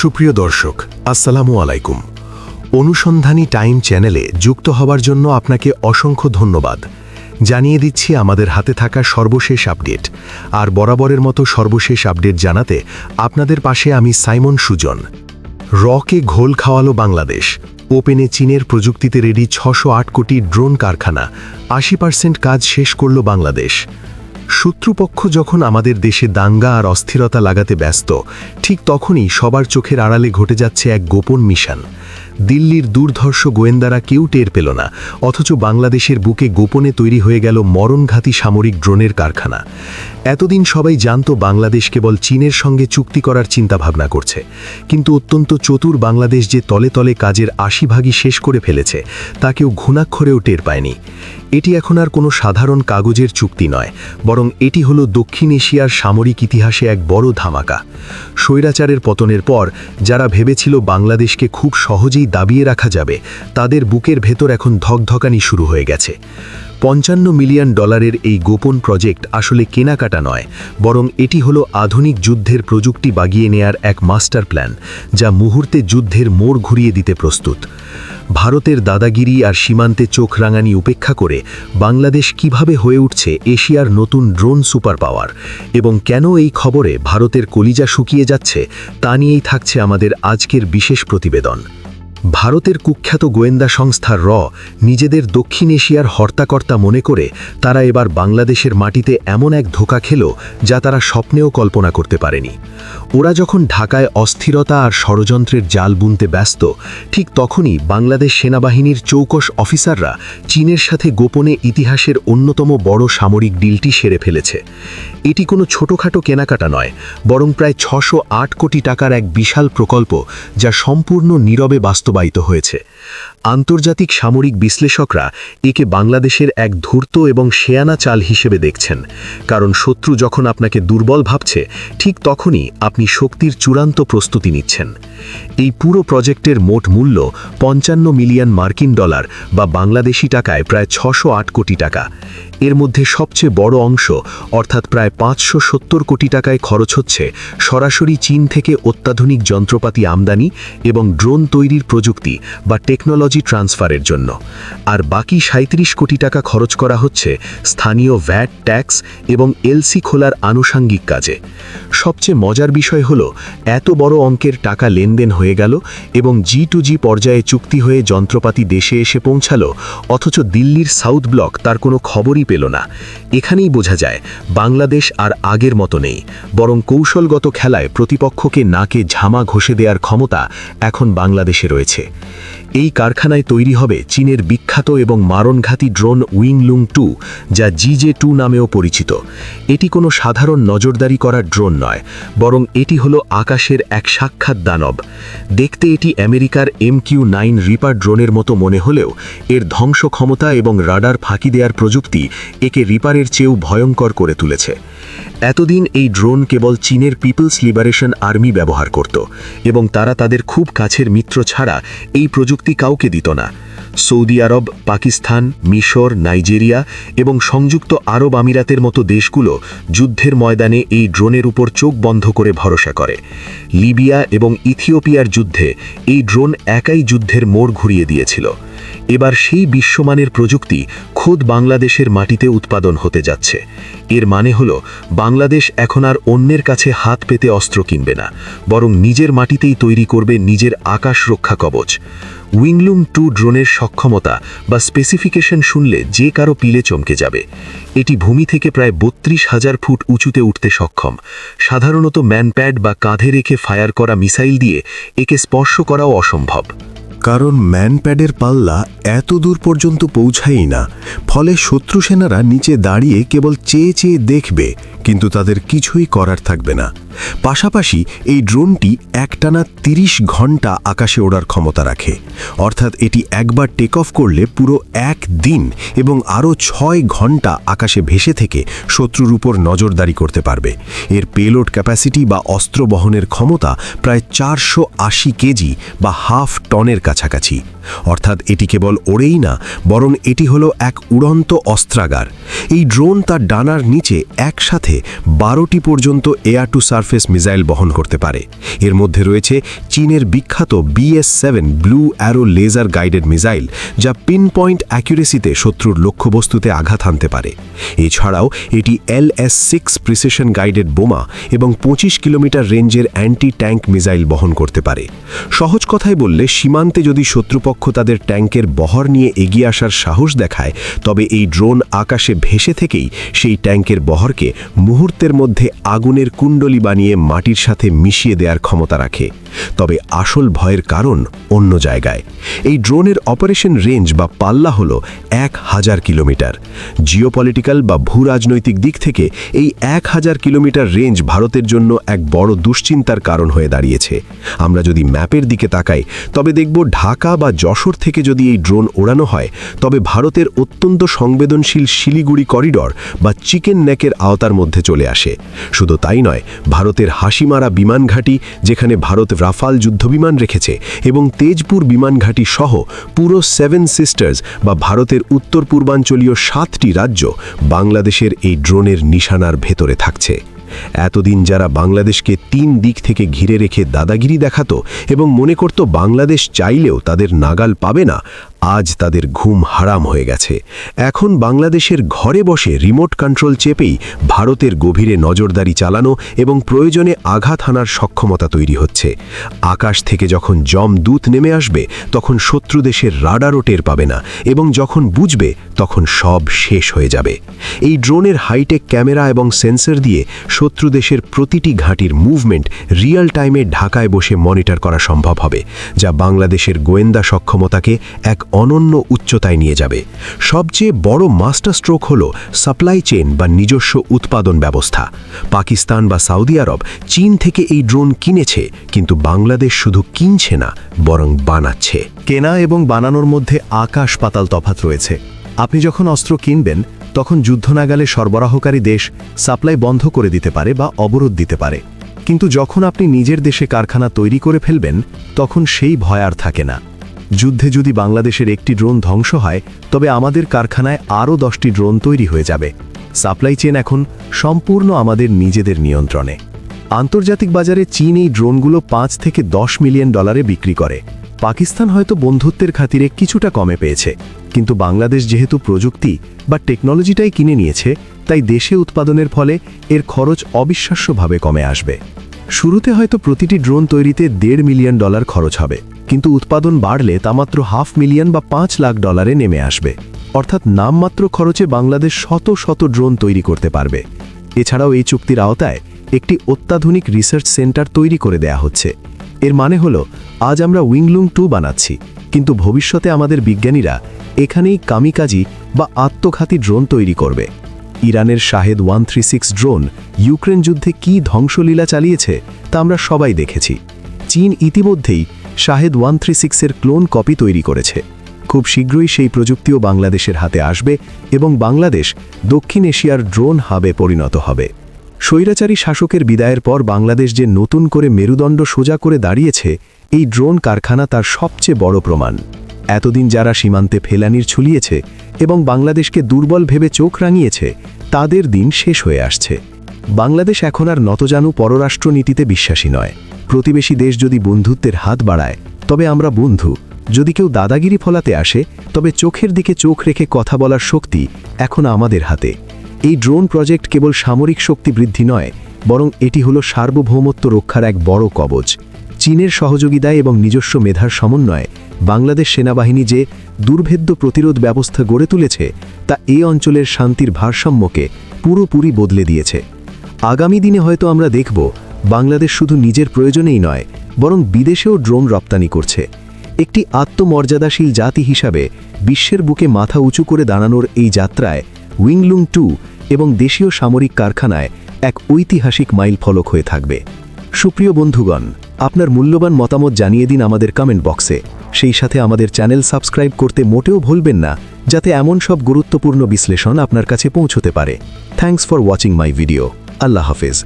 সুপ্রিয় দর্শক, আসসালামু আলাইকুম। অনুসন্ধানী টাইম চ্যানেলে যুক্ত হবার জন্য আপনাকে অসংখ্য ধন্যবাদ। জানিয়ে দিচ্ছি আমাদের হাতে থাকা সর্বশেষ আপডেট। আর বরাবরের মতো সর্বশেষ আপডেট জানাতে আপনাদের পাশে আমি সাইমন সুজন। রকে ঘোল খাওয়ালো বাংলাদেশ। ওপেনে চীনের প্রযুক্তিতে রেডি ছশো কোটি ড্রোন কারখানা। আশি পার্সেন্ট কাজ শেষ করল বাংলাদেশ। শত্রুপক্ষ যখন আমাদের দেশে দাঙ্গা আর অস্থিরতা লাগাতে ব্যস্ত, ঠিক তখনই সবার চোখের আড়ালে ঘটে যাচ্ছে এক গোপন মিশন। দিল্লির দুর্ধর্ষ গোয়েন্দারা কেউ টের পেল না, অথচ বাংলাদেশের বুকে গোপনে তৈরি হয়ে গেল মরণঘাতী সামরিক ড্রোনের কারখানা। এতদিন সবাই জানত বাংলাদেশ কেবল চীনের সঙ্গে চুক্তি করার চিন্তাভাবনা করছে, কিন্তু অত্যন্ত চতুর বাংলাদেশ যে তলে তলে কাজের আশি ভাগই শেষ করে ফেলেছে, তা কেউ ঘুণাক্ষরেও টের পায়নি। এটি এখন আর কোনো সাধারণ কাগজের চুক্তি নয়, বরং এটি হল দক্ষিণ এশিয়ার সামরিক ইতিহাসে এক বড় ধামাকা। স্বৈরাচারের পতনের পর, যারা ভেবেছিল বাংলাদেশকে খুব সহজেই দাবিয়ে রাখা যাবে, তাদের বুকের ভেতর এখন ধকধকানি শুরু হয়ে গেছে। পঞ্চান্ন মিলিয়ন ডলারের এই গোপন প্রজেক্ট আসলে কেনাকাটা নয়, বরং এটি হলো আধুনিক যুদ্ধের প্রযুক্তি বাগিয়ে নেয়ার এক মাস্টার প্ল্যান, যা মুহূর্তে যুদ্ধের মোড় ঘুরিয়ে দিতে প্রস্তুত। ভারতের দাদাগিরি আর সীমান্তে চোখ রাঙানি উপেক্ষা করে বাংলাদেশ কীভাবে হয়ে উঠছে এশিয়ার নতুন ড্রোন সুপার পাওয়ার এবং কেন এই খবরে ভারতের কলিজা শুকিয়ে যাচ্ছে তা নিয়েই থাকছে আমাদের আজকের বিশেষ প্রতিবেদন। ভারতের কুখ্যাত গোয়েন্দা সংস্থা র নিজেদের দক্ষিণ এশিয়ার হর্তাকর্তা মনে করে তারা এবার বাংলাদেশের মাটিতে এমন এক ধোকা খেল যা তারা স্বপ্নেও কল্পনা করতে পারেনি। ওরা যখন ঢাকায় অস্থিরতা আর ষড়যন্ত্রের জাল বুনতে ব্যস্ত, ঠিক তখনই বাংলাদেশ সেনাবাহিনীর চৌকশ অফিসাররা চীনের সাথে গোপনে ইতিহাসের অন্যতম বড় সামরিক ডিলটি সেরে ফেলেছে। এটি কোনো ছোটোখাটো কেনাকাটা নয়, বরং প্রায় ছশো কোটি টাকার এক বিশাল প্রকল্প যা সম্পূর্ণ নীরবে বাস্তবায়িত হয়েছে। আন্তর্জাতিক সামরিক বিশ্লেষকরা একে বাংলাদেশের এক ধূর্ত এবং শেয়ানা চাল হিসেবে দেখছেন, কারণ শত্রু যখন আপনাকে দুর্বল ভাবছে, ঠিক তখনই আপনি শক্তির চূড়ান্ত প্রস্তুতি নিচ্ছেন। এই পুরো প্রজেক্টের মোট মূল্য পঞ্চান্ন মিলিয়ন মার্কিন ডলার বা বাংলাদেশি টাকায় প্রায় ছশো কোটি টাকা। এর মধ্যে সবচেয়ে বড় অংশ, অর্থাৎ প্রায় পাঁচশো সত্তর কোটি টাকায় খরচ হচ্ছে সরাসরি চীন থেকে অত্যাধুনিক যন্ত্রপাতি আমদানি এবং ড্রোন তৈরির প্রযুক্তি বা টেকনোলজি ট্রান্সফারের জন্য। আর বাকি সাঁত্রিশ কোটি টাকা খরচ করা হচ্ছে স্থানীয় ভ্যাট, ট্যাক্স এবং এলসি খোলার আনুষাঙ্গিক কাজে। সবচেয়ে মজার বিষয় হল, এত বড় অঙ্কের টাকা লেনদেন হয়ে গেল এবং জি টু জি পর্যায়ে চুক্তি হয়ে যন্ত্রপাতি দেশে এসে পৌঁছাল, অথচ দিল্লির সাউথ ব্লক তার কোনো খবরই পেল না। এখানেই বোঝা যায়, বাংলাদেশ আর আগের মতো নেই, বরং কৌশলগত খেলায় প্রতিপক্ষকে নাকে ঝামা ঘষে দেওয়ার ক্ষমতা এখন বাংলাদেশে রয়েছে। এই কারখানায় তৈরি হবে চীনের বিখ্যাত এবং মারণঘাতী ড্রোন উইংলুং টু, যা জিজে টু নামেও পরিচিত। এটি কোনো সাধারণ নজরদারি করা ড্রোন নয়, বরং এটি হলো আকাশের এক সাক্ষাৎ দানব। দেখতে এটি আমেরিকার এম কিউ নাইন রিপার ড্রোনের মতো মনে হলেও, এর ধ্বংস ক্ষমতা এবং রাডার ফাঁকি দেওয়ার প্রযুক্তি একে রিপারের চেয়েও ভয়ঙ্কর করে তুলেছে। এতদিন এই ড্রোন কেবল চীনের পিপলস লিবারেশন আর্মি ব্যবহার করত, এবং তারা তাদের খুব কাছের মিত্র ছাড়া এই প্রযুক্তি কাউকে দিত না। সৌদি আরব, পাকিস্তান, মিশর, নাইজেরিয়া এবং সংযুক্ত আরব আমিরাতের মতো দেশগুলো যুদ্ধের ময়দানে এই ড্রোনের উপর চোখ বন্ধ করে ভরসা করে। লিবিয়া এবং ইথিওপিয়ার যুদ্ধে এই ড্রোন একাই যুদ্ধের মোড় ঘুরিয়ে দিয়েছিল। এবার সেই বিশ্বমানের প্রযুক্তি খোদ বাংলাদেশের মাটিতে উৎপাদন হতে যাচ্ছে। এর মানে হল, বাংলাদেশ এখন আর অন্যের কাছে হাত পেতে অস্ত্র কিনবে না, বরং নিজের মাটিতেই তৈরি করবে নিজের আকাশ রক্ষা কবচ। উইংলুম টু ড্রোনের সক্ষমতা বা স্পেসিফিকেশন শুনলে যে কারও পিলে চমকে যাবে। এটি ভূমি থেকে প্রায় বত্রিশ হাজার ফুট উঁচুতে উঠতে সক্ষম। সাধারণত ম্যানপ্যাড বা কাঁধে রেখে ফায়ার করা মিসাইল দিয়ে একে স্পর্শ করাও অসম্ভব। কারণ ম্যানপ্যাডের পাল্লা এত দূর পর্যন্ত পৌঁছায়ই না। ফলে শত্রু সেনারা নিচে দাঁড়িয়ে কেবল চেয়ে চেয়ে দেখবে, কিন্তু তাদের কিছুই করার থাকবে না। পাশাপাশি এই ড্রোনটি একটানা ৩০ ঘণ্টা আকাশে ওড়ার ক্ষমতা রাখে। অর্থাৎ এটি একবার টেক অফ করলে পুরো এক দিন এবং আরও ছয় ঘণ্টা আকাশে ভেসে থেকে শত্রুর উপর নজরদারি করতে পারবে। এর পেলোড ক্যাপাসিটি বা অস্ত্র বহনের ক্ষমতা প্রায় চারশো আশি কেজি বা হাফ টনের কাছে কাছাকাছি। অর্থাৎ এটি কেবল ওড়েই না, বরং এটি হলো এক উড়ন্ত অস্ত্রাগার। এই ড্রোন তার ডানার নিচে একসাথে বারোটি পর্যন্ত এয়ার টু সারফেস মিসাইল বহন করতে পারে। এর মধ্যে রয়েছে চীনের বিখ্যাত BS seven blue arrow laser guided missile, যা পিন পয়েন্ট অ্যাকুরেসিতে শত্রুর লক্ষ্যবস্তুতে আঘাত হানতে পারে। এছাড়াও এটি L S six precision guided বোমা এবং পঁচিশ কিলোমিটার রেঞ্জের অ্যান্টি ট্যাঙ্ক মিসাইল বহন করতে পারে। সহজ কথায় বললে, সীমান্তে যদি শত্রুপক্ষ তাদের ট্যাঙ্কের বহর নিয়ে এগিয়ে আসার সাহস দেখায়, তবে এই ড্রোন আকাশে ভেসে থেকেই সেই ট্যাঙ্কের বহরকে মুহূর্তের মধ্যে আগুনের কুণ্ডলি বানিয়ে মাটির সাথে মিশিয়ে দেওয়ার ক্ষমতা রাখে। তবে আসল ভয়ের কারণ অন্য জায়গায়। এই ড্রোনের অপারেশন রেঞ্জ বা পাল্লা হল এক হাজার কিলোমিটার। জিওপলিটিক্যাল বা ভূরাজনৈতিক দিক থেকে এই এক হাজার কিলোমিটার রেঞ্জ ভারতের জন্য এক বড় দুশ্চিন্তার কারণ হয়ে দাঁড়িয়েছে। আমরা যদি ম্যাপের দিকে তাকাই, তবে দেখব ঢাকা বা যশোর থেকে যদি এই ড্রোন ওড়ানো হয়, তবে ভারতের অত্যন্ত সংবেদনশীল শিলিগুড়ি করিডর বা চিকেন নেকের আওতার মধ্যে চলে আসে। শুধু তাই নয়, ভারতের হাসিমারা বিমানঘাটি যেখানে ভারত রাফাল যুদ্ধবিমান রেখেছে এবং তেজপুর বিমানঘাটি সহ পুরো সেভেন সিস্টার্স বা ভারতের উত্তর পূর্বাঞ্চলীয় সাতটি রাজ্য বাংলাদেশের এই ড্রোনের নিশানার ভেতরে থাকছে। এতদিন যারা বাংলাদেশকে তিন দিক থেকে ঘিরে রেখে দাদাগিরি দেখাতো এবং মনে করত বাংলাদেশ চাইলেও তাদের নাগাল পাবে না আজ তাদের ঘুম হারাম হয়ে গেছে। এখন বাংলাদেশের ঘরে বসে রিমোট কন্ট্রোল চেপেই ভারতের গভীরে নজরদারি চালানো এবং প্রয়োজনে আঘাত হানার সক্ষমতা তৈরি হচ্ছে। আকাশ থেকে যখন জম দূত নেমে আসবে, তখন শত্রু দেশের রাডারও টের পাবে না এবং যখন বুঝবে, তখন সব শেষ হয়ে যাবে। এই ড্রোনের হাইটেক ক্যামেরা এবং সেন্সর দিয়ে শত্রু দেশের প্রতিটি ঘাঁটির মুভমেন্ট রিয়েল টাইমে ঢাকায় বসে মনিটর করা সম্ভব হবে, যা বাংলাদেশের গোয়েন্দা সক্ষমতাকে এক অনন্য উচ্চতায় নিয়ে যাবে। সবচেয়ে বড় মাস্টার স্ট্রোক হল সাপ্লাই চেন বা নিজস্ব উৎপাদন ব্যবস্থা। পাকিস্তান বা সৌদি আরব চীন থেকে এই ড্রোন কিনেছে, কিন্তু বাংলাদেশ শুধু কিনছে না, বরং বানাচ্ছে। কেনা এবং বানানোর মধ্যে আকাশ পাতাল তফাত রয়েছে। আপনি যখন অস্ত্র কিনবেন, তখন যুদ্ধ নাগালে সরবরাহকারী দেশ সাপ্লাই বন্ধ করে দিতে পারে বা অবরোধ দিতে পারে। কিন্তু যখন আপনি নিজের দেশে কারখানা তৈরি করে ফেলবেন, তখন সেই ভয় আর থাকে না। যুদ্ধে যদি বাংলাদেশের একটি ড্রোন ধ্বংস হয়, তবে আমাদের কারখানায় আরও দশটি ড্রোন তৈরি হয়ে যাবে। সাপ্লাই চেন এখন সম্পূর্ণ আমাদের নিজেদের নিয়ন্ত্রণে। আন্তর্জাতিক বাজারে চীন এই ড্রোনগুলো পাঁচ থেকে দশ মিলিয়ন ডলারে বিক্রি করে। পাকিস্তান হয়তো বন্ধুত্বের খাতিরে কিছুটা কমে পেয়েছে। কিন্তু বাংলাদেশ যেহেতু প্রযুক্তি বা টেকনোলজিটাই কিনে নিয়েছে, তাই দেশে উৎপাদনের ফলে এর খরচ অবিশ্বাস্যভাবে কমে আসবে। শুরুতে হয়তো প্রতিটি ড্রোন তৈরিতে দেড় মিলিয়ন ডলার খরচ হবে। কিন্তু উৎপাদন বাড়লে তা মাত্র হাফ মিলিয়ন বা পাঁচ লাখ ডলারে নেমে আসবে। অর্থাৎ নামমাত্র খরচে বাংলাদেশ শত শত ড্রোন তৈরি করতে পারবে। এছাড়াও এই চুক্তির আওতায় একটি অত্যাধুনিক রিসার্চ সেন্টার তৈরি করে দেয়া হচ্ছে। এর মানে হলো, আজ আমরা উইংলুং টু বানাচ্ছি, কিন্তু ভবিষ্যতে আমাদের বিজ্ঞানীরা এখানেই কামিকাজি বা আত্মঘাতী ড্রোন তৈরি করবে। ইরানের শাহেদ ওয়ান ড্রোন ইউক্রেন যুদ্ধে কী ধ্বংসলীলা চালিয়েছে তা আমরা সবাই দেখেছি। চীন ইতিমধ্যেই শাহেদ ওয়ান থ্রি সিক্সের ক্লোন কপি তৈরি করেছে। খুব শীঘ্রই সেই প্রযুক্তিও বাংলাদেশের হাতে আসবে এবং বাংলাদেশ দক্ষিণ এশিয়ার ড্রোন হাবে পরিণত হবে। স্বৈরাচারী শাসকের বিদায়ের পর বাংলাদেশ যে নতুন করে মেরুদণ্ড সোজা করে দাঁড়িয়েছে, এই ড্রোন কারখানা তার সবচেয়ে বড় প্রমাণ। এতদিন যারা সীমান্তে ফেলানির ছুলিয়েছে এবং বাংলাদেশকে দুর্বল ভেবে চোখ রাঙিয়েছে, তাদের দিন শেষ হয়ে আসছে। বাংলাদেশ এখন আর নতজানু পররাষ্ট্রনীতিতে বিশ্বাসী নয়। প্রতিবেশী দেশ যদি বন্ধুত্বের হাত বাড়ায়, তবে আমরা বন্ধু। যদি কেউ দাদাগিরি ফলাতে আসে, তবে চোখের দিকে চোখ রেখে কথা বলার শক্তি এখন আমাদের হাতে। এই ড্রোন প্রজেক্ট কেবল সামরিক শক্তি বৃদ্ধি নয়, বরং এটি হলো সার্বভৌমত্ব রক্ষার এক বড় কবচ। চীনের সহযোগিতায় এবং নিজস্ব মেধার সমন্বয়ে বাংলাদেশ সেনাবাহিনী যে দুর্ভেদ্য প্রতিরোধ ব্যবস্থা গড়ে তুলেছে, তা এই অঞ্চলের শান্তির ভারসাম্যকে পুরোপুরি বদলে দিয়েছে। আগামী দিনে হয়তো আমরা দেখব, বাংলাদেশ শুধু নিজের প্রয়োজনেই নয়, বরং বিদেশেও ড্রোন রপ্তানি করছে। একটি আত্মমর্যাদাশীল জাতি হিসাবে বিশ্বের বুকে মাথা উঁচু করে দাঁড়ানোর এই যাত্রায় উইংলুং টু এবং দেশীয় সামরিক কারখানায় এক ঐতিহাসিক মাইল ফলক হয়ে থাকবে। সুপ্রিয় বন্ধুগণ, আপনার মূল্যবান মতামত জানিয়ে দিন আমাদের কমেন্ট বক্সে সেই সাথে আমাদের চ্যানেল সাবস্ক্রাইব করতে মোটেও ভুলবেন না, যাতে এমন সব গুরুত্বপূর্ণ বিশ্লেষণ আপনার কাছে পৌঁছতে পারে। Thanks for watching my video আল্লাহ হাফেজ